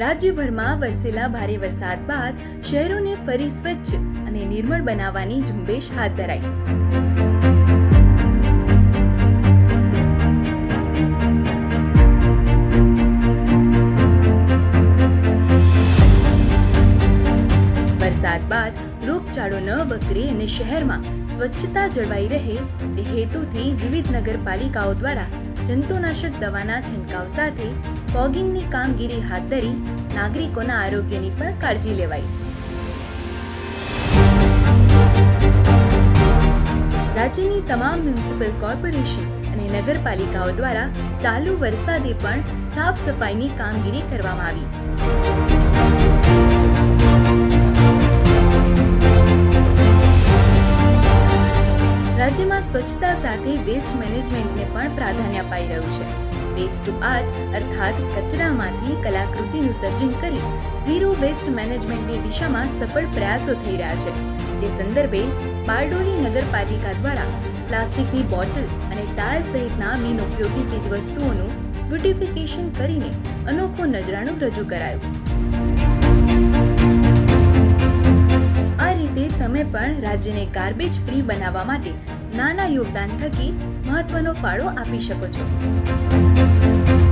રાજ્યભરમાં વરસેલા ભારે વરસાદ બાદ શહેરોને ફરી સ્વચ્છ અને નિર્મળ બનાવવાની ઝુંબેશ હાથ ધરાઈ. વરસાદ બાદ રોગચાળો ન વકરે અને શહેરમાં સ્વચ્છતા જળવાઈ રહે તે હેતુથી વિવિધ નગરપાલિકાઓ દ્વારા જંતુનાશક દવાના છંટકાવ સાથે ફોગિંગની કામગીરી હાથ ધરી નાગરિકોના આરોગ્યની પણ કાળજી લેવાઈ. રાજ્યની તમામ મ્યુનિસિપલ કોર્પોરેશન અને નગરપાલિકાઓ દ્વારા ચાલુ વરસાદે પણ સાફ સફાઈની કામગીરી કરવામાં આવી. રાજ્યમાં સ્વચ્છતા સાથે વેસ્ટ મેનેજમેન્ટને પણ પ્રાધાન્ય અપાઈ રહ્યું છે. વેસ્ટ ટુ આર્ટ અર્થાત કચરામાંથી કલાકૃતિનું સર્જન કરી ઝીરો વેસ્ટ મેનેજમેન્ટની દિશામાં સફળ પ્રયાસો થઈ રહ્યા છે. જે સંદર્ભે બારડોલી નગરપાલિકા દ્વારા પ્લાસ્ટિકની બોટલ અને ટાયર સહિતના બિનઉપયોગી ચીજવસ્તુઓનું બ્યુટિફિકેશન કરીને અનોખો નજરાણું રજૂ કરાયું. પણ રાજ્યને ગાર્બેજ ફ્રી બનાવવા માટે નાના યોગદાન થકી મહત્વનો ફાળો આપી શકો છો.